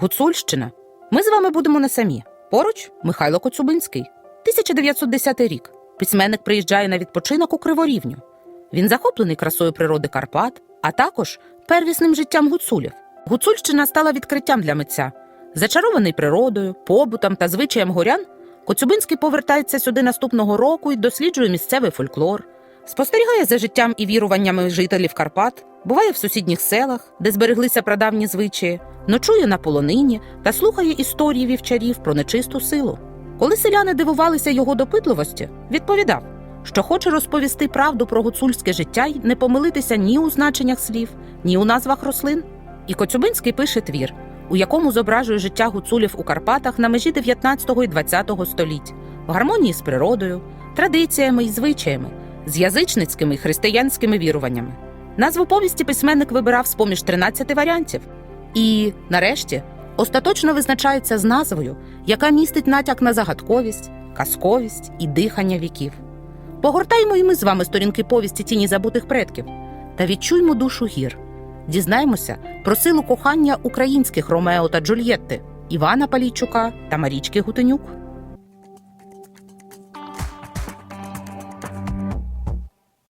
Гуцульщина. Ми з вами будемо не самі. Поруч Михайло Коцюбинський, 1910 рік. Письменник приїжджає на відпочинок у Криворівню. Він захоплений красою природи Карпат, а також первісним життям гуцулів. Гуцульщина стала відкриттям для митця. Зачарований природою, побутом та звичаєм горян, Коцюбинський повертається сюди наступного року і досліджує місцевий фольклор, спостерігає за життям і віруваннями жителів Карпат, буває в сусідніх селах, де збереглися прадавні звичаї, ночує на полонині та слухає історії вівчарів про нечисту силу. Коли селяни дивувалися його допитливості, відповідав, що хоче розповісти правду про гуцульське життя й не помилитися ні у значеннях слів, ні у назвах рослин. І Коцюбинський пише твір, у якому зображує життя гуцулів у Карпатах на межі 19 і 20 століть, в гармонії з природою, традиціями і звичаями, з язичницькими і християнськими віруваннями. Назву повісті письменник вибирав з поміж 13 варіантів. І, нарешті, остаточно визначається з назвою, яка містить натяк на загадковість, казковість і дихання віків. Погортаймо і ми з вами сторінки повісті тіні забутих предків та відчуймо душу гір. Дізнаємося про силу кохання українських Ромео та Джульєтти, Івана Палійчука та Марічки Гутенюк.